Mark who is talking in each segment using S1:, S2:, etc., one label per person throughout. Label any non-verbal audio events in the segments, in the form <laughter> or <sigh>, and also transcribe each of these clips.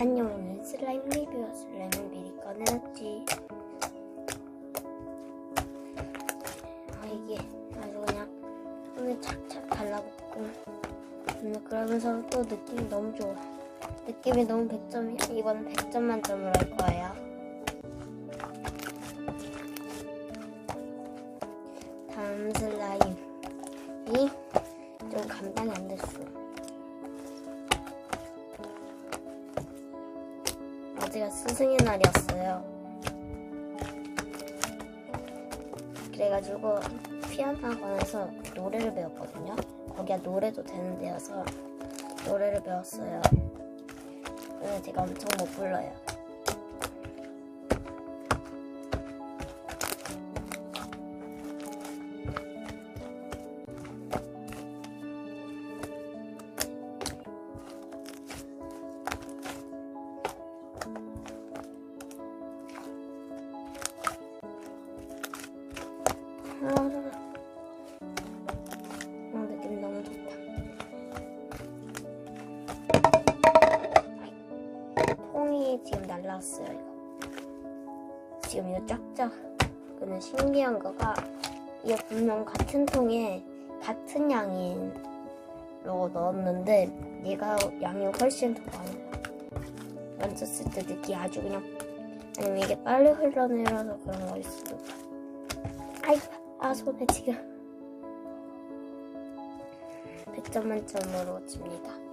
S1: 안녕 슬라임 리뷰야 슬라임을 미리 꺼내놨지. 아 이게 아주 그냥 손에 착착 달라붙고. 근데 그러면서 또 느낌이 너무 좋아. 느낌이 너무 100점이야 이번엔 100점 만점으로 할 거예요 스승의 날이었어요. 그래가지고 피아노 학원에서 노래를 배웠거든요. 거기가 노래도 되는 데여서 노래를 배웠어요. 근데 제가 엄청 못 불러요. 날라왔어요, 이거. 지금 이거 쫙쫙. 근데 신기한 거가, 이게 분명 같은 통에 같은 양인 로 넣었는데, 얘가 양이 훨씬 더 많아요. 만졌을 때 느끼 아주 그냥, 아니면 이게 빨리 흘러내려서 그런 거일 수도. 아이, 아 손에 지금 <laughs> 100점 만점으로 줍니다.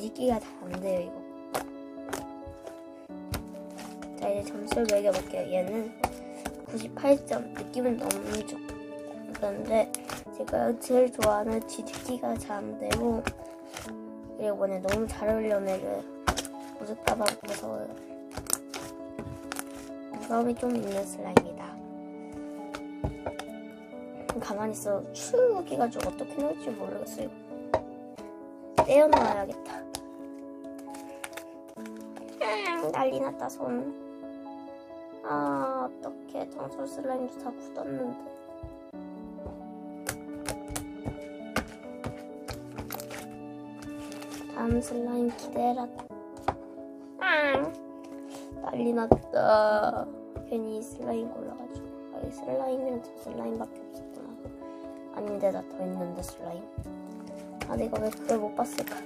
S1: 뒤집기가 잘 안 돼요, 이거. 자, 이제 점수를 매겨볼게요. 얘는 98점 느낌은 너무 좋 그런데 제가 제일 좋아하는 뒤집기가 잘 안 되고 그리고 오늘 너무 잘 흘려내려요 무섭다봐 무서워요 무서움이 좀 있는 슬라임이다 가만히 있어 추 해가지고 어떻게 넣을지 모르겠어요 떼어놓아야겠다. 음, 난리 났다 손. 아 어떡해. 정설 슬라임도 다 굳었는데. 다음 슬라임 기대해라. 아 난리 났다. 괜히 슬라임 골라가지고. 아, 슬라임이랑 저 슬라임밖에 없었구나. 아닌데 나 더 있는데 슬라임 아 내가 왜 그걸 못 봤을까?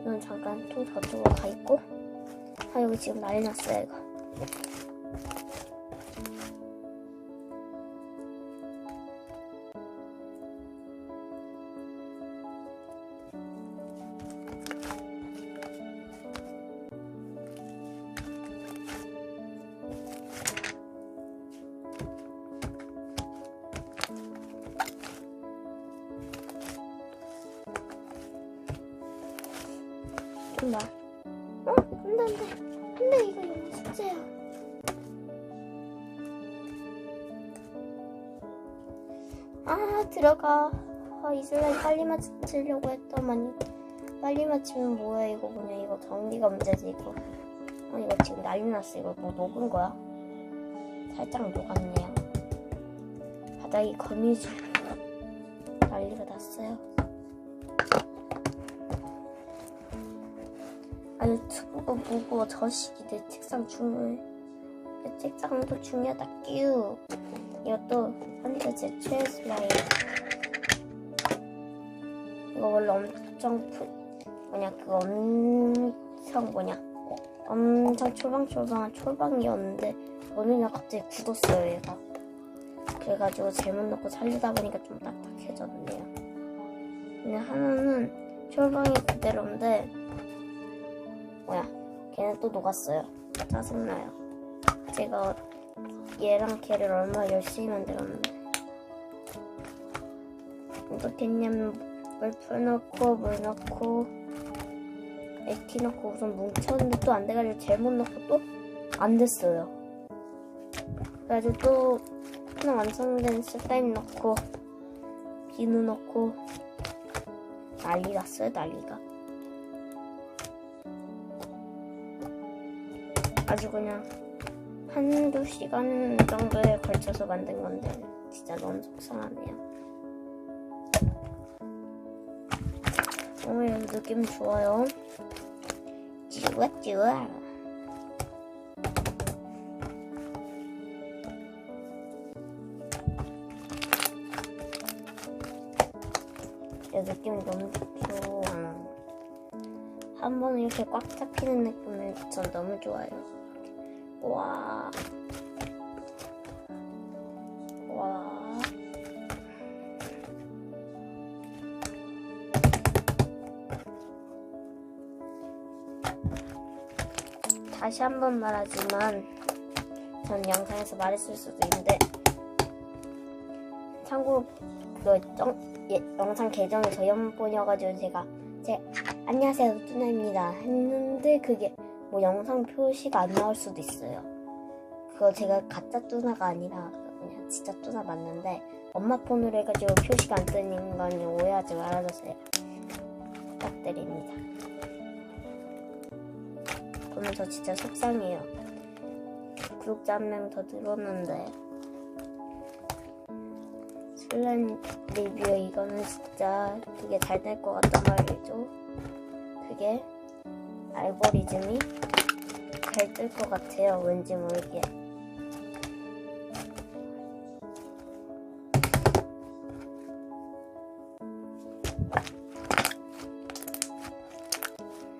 S1: 이건 잠깐 통 저쪽으로 가 있고. 아 여기 지금 난리 났어요 이거 나 어? 안돼 안돼 안돼 이거 영어 숙제야. 아 들어가. 아, 이 슬라임 빨리 맞추려고 했더만이. 빨리 맞추면 뭐야 이거 뭐냐 이거 전기가 문제지 이거. 아 이거 지금 난리 났어 이거. 뭐 녹은 거야? 살짝 녹았네요. 바닥이 거미줄 <laughs> 난리가 났어요 아유 무거워 무거워 저식이 내 책상 중요해. 내 책상도 중요하다 끼우 이것도 현재 제 최애 슬라임 이거 원래 엄청 푸 뭐냐 그거 엄청 뭐냐 엄청 초방초방한 초방이었는데 어느 날 갑자기 굳었어요 얘가. 그래가지고 잘못 넣고 살리다 보니까 좀 딱딱해졌네요. 근데 하나는 초방이 그대로인데 걔는 또 녹았어요. 짜증나요? 제가 얘랑 걔를 얼마나 열심히 만들었는데. 어떻게 했냐면 물 풀 넣고 물 넣고 액티 넣고 우선 뭉쳤는데 또 안 돼가지고 잘못 넣고 또 안 됐어요. 그래가지고 또 하나 완성된 슬라임 넣고 비누 넣고. 난리 났어요 난리가 아주 그냥 한두 시간 정도에 걸쳐서 만든 건데 진짜 너무 속상하네요. 오늘 느낌 좋아요. 좋아 좋아. 내 느낌이 너무 좋아. 한 번 이렇게 꽉 잡히는 느낌을 전 너무 좋아요. 와. 와. 다시 한 번 말하지만 전 영상에서 말했을 수도 있는데 참고로 그 영, 예, 영상 계정이 저연본이어가지고 제가 제 안녕하세요 뚜나입니다 했는데 그게 뭐 영상 표시가 안 나올 수도 있어요. 그거 제가 가짜 뚜나가 아니라 그냥 진짜 뚜나 맞는데 엄마 폰으로 해가지고 표시가 안 뜨는 건 오해하지 말아주세요. 부탁드립니다. 보면서 진짜 속상해요. 구독자 한 명 더 늘었는데 슬라임 리뷰 이거는 진짜 그게 잘 될 것 같단 말이죠. 그게 알고리즘이 잘 뜰 것 같아요. 왠지 모르게.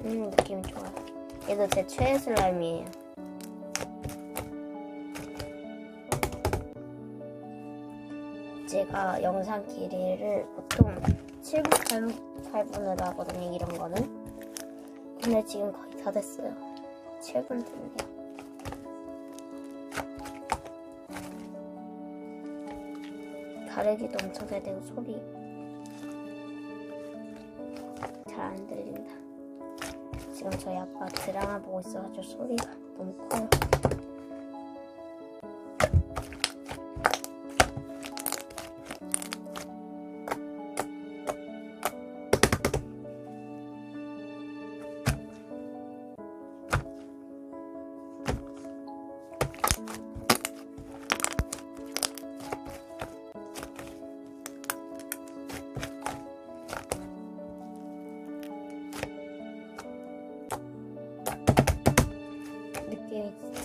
S1: 음, 느낌 좋아. 얘도 제 최애 슬라임이에요. 제가 영상 길이를 보통 7분, 8분으로 하거든요, 이런 거는. 근데 지금 거의 다 됐어요. 7분 됐네요. 가르기도 엄청 잘 되고 소리 잘 안 들린다. 지금 저희 아빠 드라마 보고 있어가지고 소리가 너무 커요.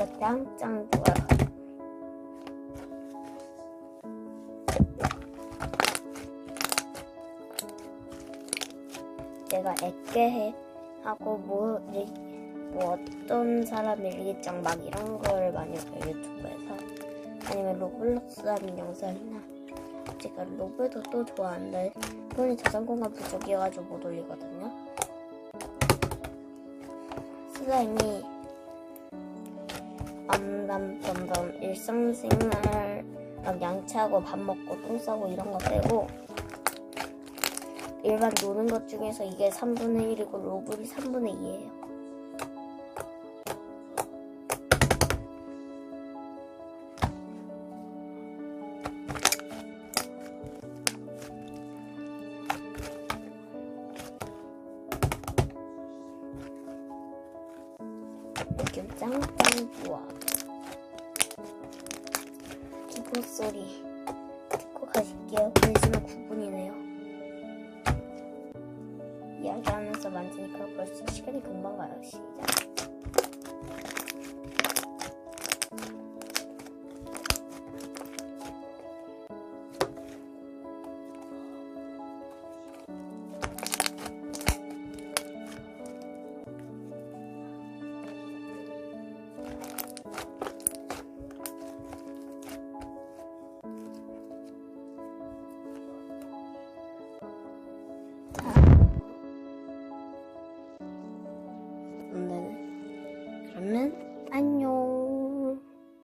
S1: 진짜 짱짱 좋아요. 내가 애깨해 하고 뭐, 일- 뭐 어떤 사람 일기장 막 이런 걸 많이 봐요 유튜브에서 아니면 로블록스 하는 영상이나 제가 로블도 또 좋아하는데 폰이 저장 공간 부족이어가지고 못 올리거든요 슬라임이 암담덤덤 일상생활 막 양치하고 밥 먹고 똥 싸고 이런 거 빼고 일반 노는 것 중에서 이게 3분의 1이고 로블이 3분의 2예요. 느낌 짱짱 좋아. 기본 소리 듣고 가실게요. 벌써 9분이네요. 이야기하면서 만지니까 벌써 시간이 금방 가요. 시작.